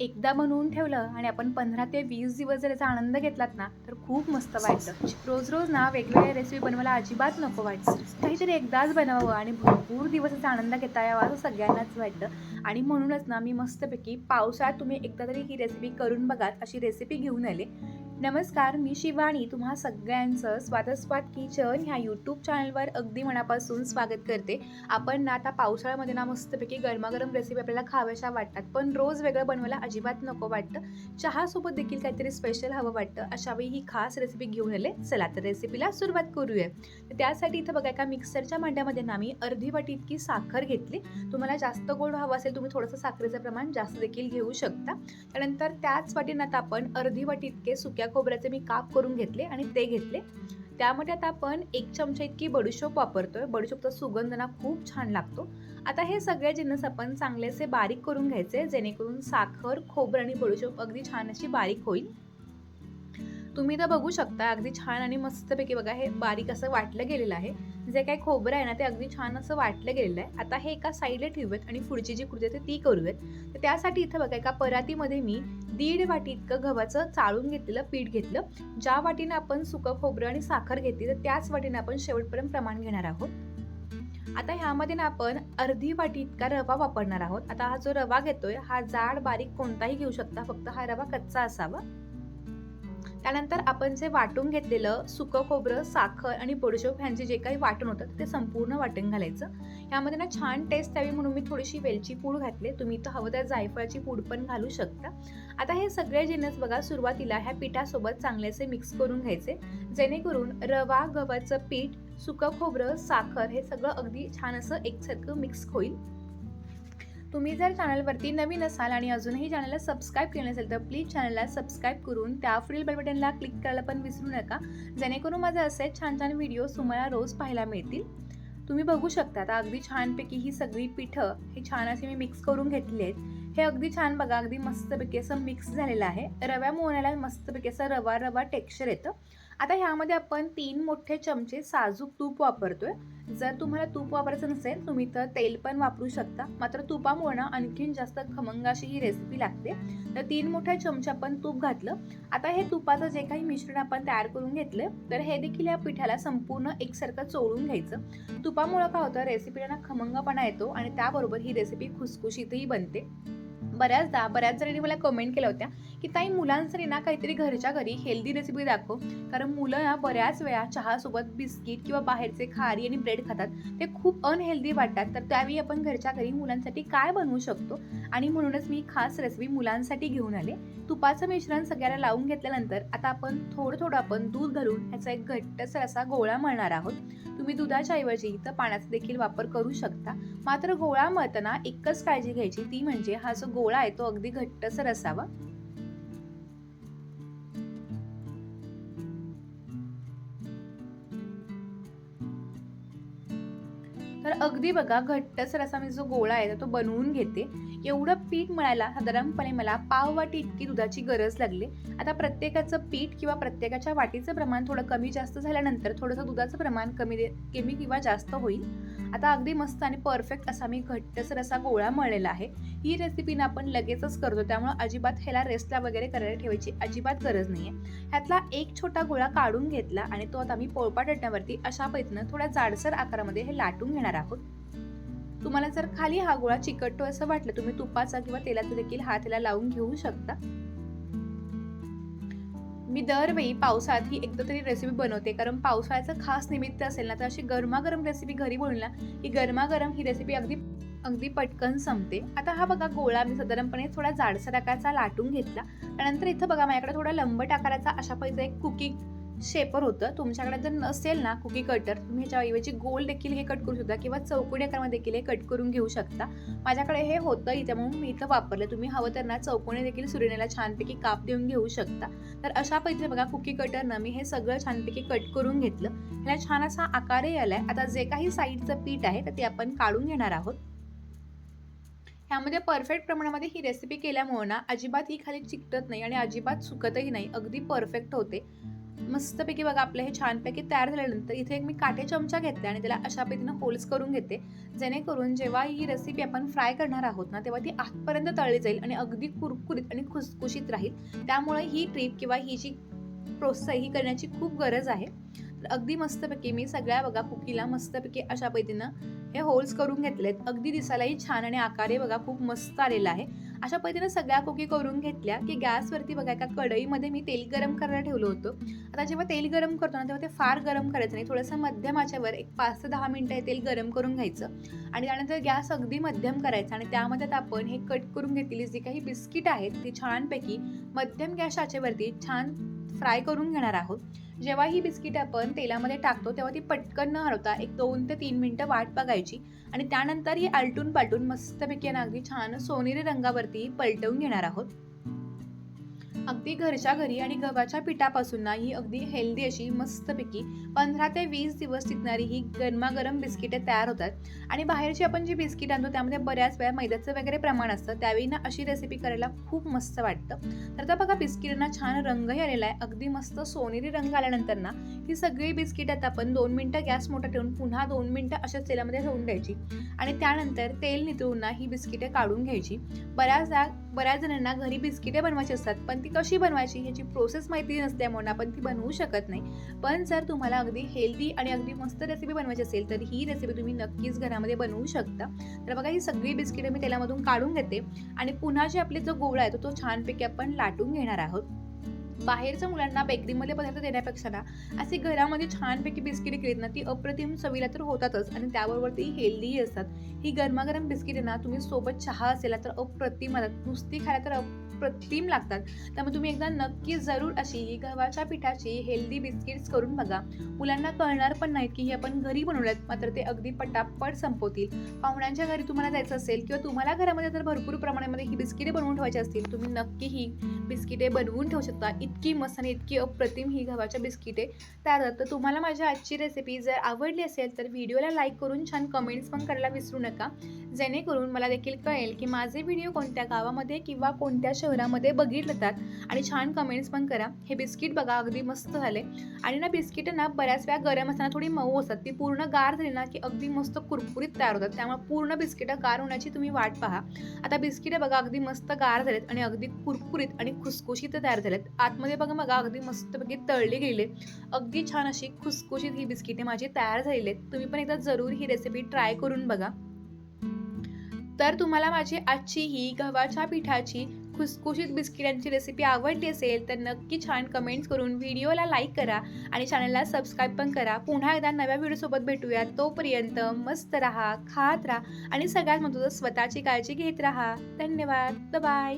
एकदा बनवून ठेवलं आणि आपण पंधरा ते वीस दिवस जर याचा आनंद घेतलात ना तर खूप मस्त वाटतं रोज रोज ना वेगवेगळ्या रेसिपी बनवायला अजिबात नको वाटतं. काहीतरी एकदाच बनवावं आणि भरपूर दिवस याचा आनंद घेता यावा असं सगळ्यांनाच वाटतं. आणि म्हणूनच ना मी मस्तपैकी पावसाळ्यात तुम्ही एकदा तरी ही रेसिपी करून बघात अशी रेसिपी घेऊन आले. नमस्कार मी शिवानी. तुम्हा सगळ्यांचं स्वादस्वाद किचन ह्या यूट्यूब चॅनलवर अगदी मनापासून स्वागत करते. आपण ना आता पावसाळ्यामध्ये ना मस्तपैकी गरमागरम रेसिपी आपल्याला खाव्याशा वाटतात पण रोज वेगळं बनवायला अजिबात नको वाटतं. चहासोबत देखील काहीतरी स्पेशल हवं वाटतं अशावेळी ही खास रेसिपी घेऊन आले. चला तर रेसिपीला सुरुवात करूया. तर त्यासाठी इथं बघा एका मिक्सरच्या भांड्यामध्ये ना मी अर्धी वाटी इतकी साखर घेतली. तुम्हाला जास्त गोड हवं असेल तुम्ही थोडंसं साखरेचं प्रमाण जास्त देखील घेऊ शकता. त्यानंतर त्याच वाटीनं आता आपण अर्धी वाटी इतके सुक्या खोबऱ्याचे मी काप करून घेतले आणि ते घेतले. त्यामध्ये आता आपण एक चमचा इतकी बडीशोप वापरतोय. बडीशोपचा सुगंध ना खूप छान लागतो. आता हे सगळे जिन्नस आपण चांगलेसे बारीक करून घ्यायचे जेणेकरून साखर खोबरं आणि बडीशोप अगदी छान अशी बारीक होईल. तुम्ही तर बघू शकता अगदी छान आणि मस्तपैकी बघा हे बारीक असं वाटलं गेलेलं आहे. जे काही खोबरं आहे ना ते अगदी छान असं वाटलं गेलेलं आहे. आता हे एका साईडला ठेवूयात आणि पुढची जी कृती आहे ती करूयात. तर त्यासाठी इथं बघा एका परातीमध्ये मी दीड वाटी इतकं गव्हाचं चाळून घेतलेलं पीठ घेतलं. ज्या वाटीनं आपण सुकं खोबरं आणि साखर घेतली तर त्याच वाटीनं आपण शेवटपर्यंत प्रमाण घेणार आहोत. आता ह्यामध्ये ना आपण अर्धी वाटी इतका रवा वापरणार आहोत. आता हा जो रवा घेतोय हा जाड बारीक कोणताही घेऊ शकता. फक्त हा रवा कच्चा असावा. त्यानंतर आपण जे वाटून घेतलेलं सुकं खोबरं साखर आणि बडीशोप ह्यांचे जे काही वाटण होतं ते संपूर्ण वाटण घालायचं. यामध्ये ना छान टेस्ट यावी म्हणून मी थोडीशी वेलची पूड घातली तुम्ही तर हवं त्या जायफळाची पूड पण घालू शकता. आता हे सगळे जिन्नस बघा सुरुवातीला ह्या पिठासोबत चांगलेसे मिक्स करून घ्यायचे. जेणेकरून रवा गव्हाचं पीठ सुकं खोबरं साखर हे सगळं अगदी छान असं एकसारखं मिक्स होईल. तुम्ही जर चॅनलवरती नवीन असाल आणि अजूनही चॅनलला सबस्क्राईब केलं नसेल तर प्लीज चॅनलला सबस्क्राईब करून त्या पुढील बेल बटनला क्लिक करायला पण विसरू नका. जेणेकरून माझे असे छान छान व्हिडिओज तुम्हाला रोज पाहायला मिळतील. तुम्ही बघू शकता आता अगदी छानपैकी ही सगळी पिठं ही छान अशी मी मिक्स करून घेतली आहेत. हे अगदी छान बघा अगदी मस्तपैकी असं मिक्स झालेलं आहे. रव्या मोहण्याला मस्तपैकी असं रवा रवा टेक्स्चर येतं. आता ह्यामध्ये आपण तीन मोठे चमचे साजूक तूप वापरतोय. जर तुम्हाला तूप वापरायचं नसेल तुम्ही तर तेल पण वापरू शकता. मात्र तुपामुळे ना आणखीन जास्त खमंग अशी ही रेसिपी लागते. तर तीन मोठ्या चमचे आपण तूप घातलं. आता हे तुपाचं जे काही मिश्रण आपण तयार करून घेतलं तर हे देखील या पिठाला संपूर्ण एकसारखं चोळून घ्यायचं. तुपामुळं काय होतं रेसिपीला ना खमंगपणा येतो आणि त्याबरोबर ही रेसिपी खुसखुशीतही बनते. बऱ्याचदा बऱ्याच जणांनी मला कमेंट केल्या होत्या की ताई मुलांसाठी ना काहीतरी घरच्या घरी हेल्दी रेसिपी दाखव. कारण मुलं ना बऱ्याच वेळा चहासोबत बिस्किट किंवा बाहेरचे खारी आणि ब्रेड खातात. ते खूप अनहेल्दी वाटतात. तर त्यावेळी आपण घरच्या घरी मुलांसाठी काय बनवू शकतो? आणि म्हणूनच मी खास रेसिपी मुलांसाठी घेऊन आले. तुपाचं मिश्रण सगळ्याला लावून घेतल्यानंतर आता आपण थोडं थोडं आपण दूध घालून ह्याचा एक घट्टसर असा गोळा मळणार आहोत. तुम्ही दुधाच्या ऐवजी इथं पाण्याचा देखील वापर करू शकता. मात्र गोळा मळताना एकच काळजी घ्यायची ती म्हणजे हा जो गोळा आहे तो अगदी घट्टसर असावा. तर अगदी बघा घट्टसर असा मी जो गोळा आहे तो बनवून घेते. एवढं पीठ मळायला साधारणपणे मला पाव वाटी इतकी दुधाची गरज लागली. आता प्रत्येकाचं पीठ किंवा प्रत्येकाच्या वाटीचं प्रमाण थोडं कमी जास्त झाल्यानंतर थोडंसं दुधाचं प्रमाण कमी दे कमी किंवा जास्त होईल. आता अगदी मस्त आणि परफेक्ट असा मी घट्टसर असा गोळा मळलेला आहे. ही रेसिपी ना आपण लगेचच करतो त्यामुळे अजिबात ह्याला रेस्टला वगैरे करायला ठेवायची अजिबात गरज नाही आहे ह्यातला एक छोटा गोळा काढून घेतला आणि तो आता मी पोळपाट अशा पद्धतीनं थोड्या जाडसर आकारामध्ये हे लाटून घेणार आहोत. तुम्हाला जर खाली हा गोळा चिकटतो असं वाटलं तुम्ही तुपाचा किंवा तेलाचा देखील हा त्याला लावून घेऊ शकता. मी दरवेळी पावसाळ्यात ही एकदा तरी रेसिपी बनवते कारण पावसाळ्याचं खास निमित्त असेल ना तर अशी गरमागरम रेसिपी घरी बनवली ना ही गरमागरम ही रेसिपी अगदी अगदी पटकन संपते. आता हा बघा गोळा मी साधारणपणे थोडा जाडसर आकाराचा लाटून घेतला. त्यानंतर इथं बघा माझ्याकडे थोडा लंबट आकाराचा अशा पैसा एक कुकी शेपर होतं. तुमच्याकडे जर नसेल ना कुकी कटर तुम्ही ह्याच्या ऐवजी गोल देखील हे कट करू शकता किंवा चौकोनी आकारामध्ये देखील हे कट करून घेऊ शकता. माझ्याकडे हे होतं इथे म्हणून मी इथं वापरलं. तुम्ही हवं तर ना चौकोनी देखील सुरेनेला छानपैकी काप देऊन घेऊ शकता. तर अशा पद्धतीने बघा कुकी कटरनं मी हे सगळं छानपैकी कट करून घेतलं. ह्याला छान असा आकारही आलाय. आता जे काही साईडचं पीठ आहे तर ते आपण काढून घेणार आहोत. ह्यामध्ये परफेक्ट प्रमाणामध्ये ही रेसिपी केल्यामुळे ना अजिबात ही खाली चिकटत नाही आणि अजिबात सुकतही नाही. अगदी परफेक्ट होते. मस्तपैकी बघा आपलं हे छानपैकी तयार झाल्यानंतर इथे एक मी काटे चमचा घेतला आणि त्याला अशा पद्धतीनं होल्स करून घेते. जेणेकरून जेव्हा ही रेसिपी आपण फ्राय करणार आहोत ना तेव्हा ती आतपर्यंत तळली जाईल आणि अगदी कुरकुरीत आणि खुसखुशीत राहील. त्यामुळे ही ट्रीप किंवा ही जी प्रोसेस ही करण्याची खूप गरज आहे. तर अगदी मस्तपैकी मी सगळ्या बघा कुकीला मस्तपैकी अशा पद्धतीनं हे होल्स करून घेतले आहेत अगदी दिसायलाही छान आणि आकारे बघा खूप मस्त आलेला आहे. अशा पद्धतीनं सगळ्या कुकी करून घेतल्या की गॅसवरती बघा एका कढईमध्ये मी तेल गरम करायला ठेवलं होतं. आता जेव्हा तेल गरम करतो ना तेव्हा ते फार गरम करायचं नाही. थोडंसं मध्यम आच्यावर एक पाच ते दहा मिनटं हे तेल गरम करून घ्यायचं. आणि त्यानंतर गॅस अगदी मध्यम करायचा आणि त्यामध्ये आपण हे कट करून घेतलेली जी काही बिस्किट आहेत ती छानपैकी मध्यम गॅस आचेवरती छान फ्राय करून घेणार आहोत. जेव्हा ही बिस्किट आपण तेलामध्ये टाकतो तेव्हा ती पटकन न हरवता एक दोन ते तीन मिनटं वाट बघायची आणि त्यानंतर ही आलटून पालटून मस्तपैकी आणि अगदी छान सोनेरी रंगावरती पलटवून घेणार आहोत. अगदी घरच्या घरी आणि गव्हाच्या पिठापासून ना ही अगदी हेल्दी अशी मस्तपैकी पंधरा ते वीस दिवस टिकणारी ही गरमागरम बिस्किटे तयार होतात. आणि बाहेरची आपण जी बिस्किट आणतो त्यामध्ये बऱ्याच वेळा मैद्याचं वगैरे प्रमाण असतं. त्यावेळी ना अशी रेसिपी करायला खूप मस्त वाटतं. तर आता बघा बिस्किटांना छान रंगही आलेला आहे. अगदी मस्त सोनेरी रंग आल्यानंतर ना ही सगळी बिस्किट आता आपण दोन मिनटं गॅस मोठा ठेवून पुन्हा दोन मिनटं अशाच तेलामध्ये ठेवून द्यायची. आणि त्यानंतर तेल नितळून ना ही बिस्किटे काढून घ्यायची. बऱ्याचदा बऱ्याच जणांना घरी बिस्किटे बनवायची असतात पण ती कशी बनवायची ह्याची प्रोसेस माहिती नसल्यामुळे आपण ती बनवू शकत नाही. पण जर तुम्हाला अगदी हेल्दी आणि अगदी मस्त रेसिपी बनवायची असेल तर ही रेसिपी तुम्ही नक्कीच घरामध्ये बनवू शकता. तर बघा ही सगळी बिस्किटे मी तेलामधून काढून घेते आणि पुन्हा जे आपले जो गोळा आहे तो तो छानपैकी आपण लाटून घेणार आहोत. बाहेरच्या मुलांना बेकरीमध्ये पदार्थ देण्यापेक्षा ना असे घरामध्ये छानपैकी बिस्किटे केलीत ना ती अप्रतिम चवीला तर होतातच. आणि त्याबरोबर ती हेल्दीही असतात. ही गरमागरम बिस्किटे ना तुम्ही सोबत चहा असेल तर अप्रतिम नुसती खायला तर अप्रतिम लागतात. त्यामुळे तुम्ही एकदा नक्की जरूर अशी ही गव्हाच्या पिठाची हेल्दी बिस्किट्स करून बघा. मुलांना कळणार पण नाहीत की हे आपण घरी बनवल्यात मात्र ते अगदी पटापट संपवतील. पाहुण्यांच्या घरी तुम्हाला जायचं असेल किंवा तुम्हाला घरामध्ये जर भरपूर प्रमाणामध्ये ही बिस्किटे बनवून ठेवायची असतील तुम्ही नक्की ही बिस्किटे बनवून ठेवू शकता. इतकी मस्त आणि इतकी अप्रतिम ही गव्हाच्या बिस्किटे तयार होतात तर तुम्हाला माझी आजची रेसिपी जर आवडली असेल तर व्हिडिओला लाईक करून छान कमेंट्स पण करायला विसरू नका. जेणेकरून मला देखील कळेल की माझे व्हिडिओ कोणत्या गावामध्ये किंवा कोणत्या शहरामध्ये बघितलं जातात आणि छान कमेंट्स पण करा. हे बिस्किट बघा अगदी मस्त झाले. आणि ना बिस्किट ना बऱ्याच वेळा गरम असताना थोडी मऊ असतात. ती पूर्ण गार झाली ना की अगदी मस्त कुरकुरीत तयार होतात. त्यामुळे पूर्ण बिस्किटं गार होण्याची तुम्ही वाट पहा. आता बिस्किटं बघा अगदी मस्त गार झालेत आणि अगदी कुरकुरीत आणि खुसखुशीत तयार झालेत. आतमध्ये बघा बघा अगदी मस्तपैकी तळले गेले अगदी छान अशी खुसखुशीत ही बिस्किटे माझी तयार झालेली आहेत. तुम्ही पण एकदा जरूर ही रेसिपी ट्राय करून बघा. तर तुम्हाला माझी आजची ही गव्हाच्या पिठाची खुसखुशीत बिस्किटांची रेसिपी आवडली असेल तर नक्की छान कमेंट्स करून व्हिडिओला लाईक करा आणि चॅनलला सबस्क्राईब पण करा. पुन्हा एकदा नव्या व्हिडिओसोबत भेटूया तोपर्यंत मस्त राहा खात राहा आणि सगळ्यात महत्त्वाचं स्वतःची काळजी घेत राहा. धन्यवाद. बाय